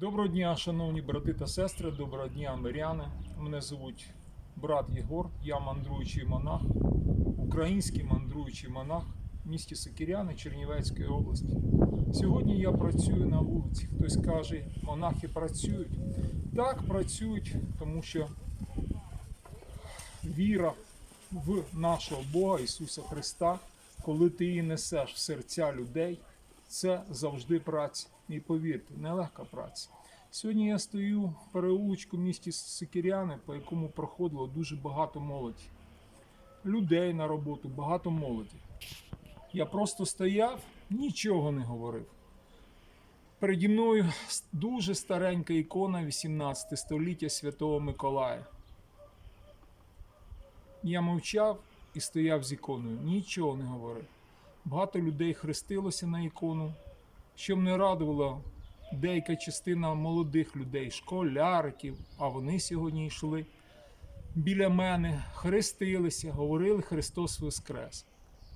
Доброго дня, шановні брати та сестри, доброго дня, миряни. Мене звуть брат Єгор, я мандруючий монах, український мандруючий монах в місті Сокиряни Чернівецької області. Сьогодні я працюю на вулиці. Хтось каже, монахи працюють. Так, працюють, тому що віра в нашого Бога Ісуса Христа, коли ти її несеш в серця людей, це завжди праця. І повірте, нелегка праця. Сьогодні я стою в переулочку в місті Сикіряни, по якому проходило дуже багато молоді. Людей на роботу, багато молоді. Я просто стояв, нічого не говорив. Переді мною дуже старенька ікона 18 століття Святого Миколая. Я мовчав і стояв з іконою, нічого не говорив. Багато людей хрестилося на ікону, що мене радувало деяка частина молодих людей, школяриків, а вони сьогодні йшли біля мене, хрестилися, говорили Христос Воскрес.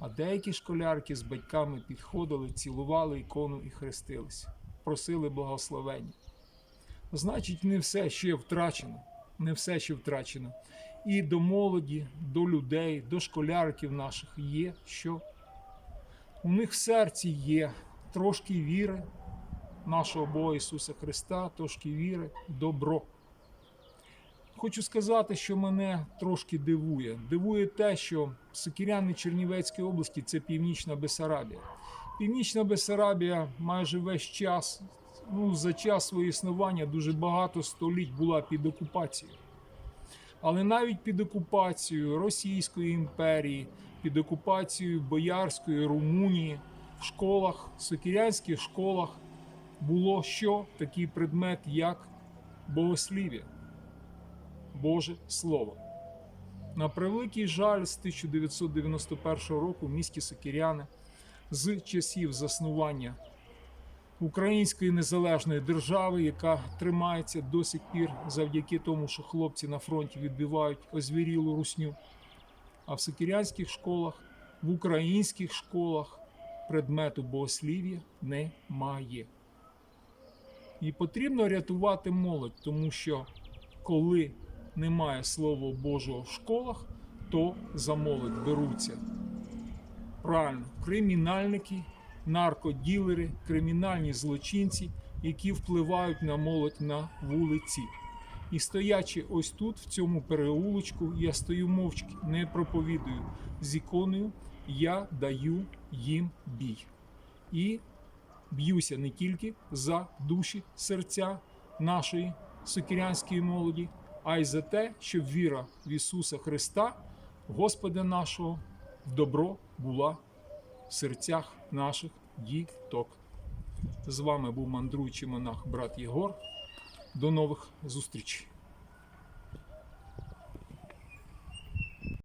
А деякі школярки з батьками підходили, цілували ікону і хрестилися, просили благословення. Значить, не все ще втрачено, не все ще втрачено. І до молоді, до людей, до школяриків наших є що. У них в серці є трошки віри нашого Бога Ісуса Христа, трошки віри, добро. Хочу сказати, що мене трошки дивує. Дивує те, що Сокиряни Чернівецької області це Північна Бесарабія. Північна Бесарабія майже весь час, ну, за час свого існування, дуже багато століть була під окупацією. Але навіть під окупацією Російської імперії, під окупацією Боярської Румунії, в школах, сокирянських школах було що такий предмет, як богослів'я, Боже Слово. На превеликий жаль, з 1991 року в місті Сокиряни з часів заснування Української незалежної держави, яка тримається до сих пір завдяки тому, що хлопці на фронті відбивають озвірілу русню. А в сокирянських школах, в українських школах предмету богослів'я немає. І потрібно рятувати молодь, тому що коли немає Слова Божого в школах, то за молодь беруться правильно кримінальники, наркоділери, кримінальні злочинці, які впливають на молодь на вулиці. І стоячи ось тут, в цьому переулочку, я стою мовчки, не проповідую з іконою, я даю їм бій. І б'юся не тільки за душі серця нашої сокирянської молоді, а й за те, щоб віра в Ісуса Христа, Господа нашого, в добро була серцях наших діток. З вами був мандруючий монах брат Єгор. До нових зустрічей.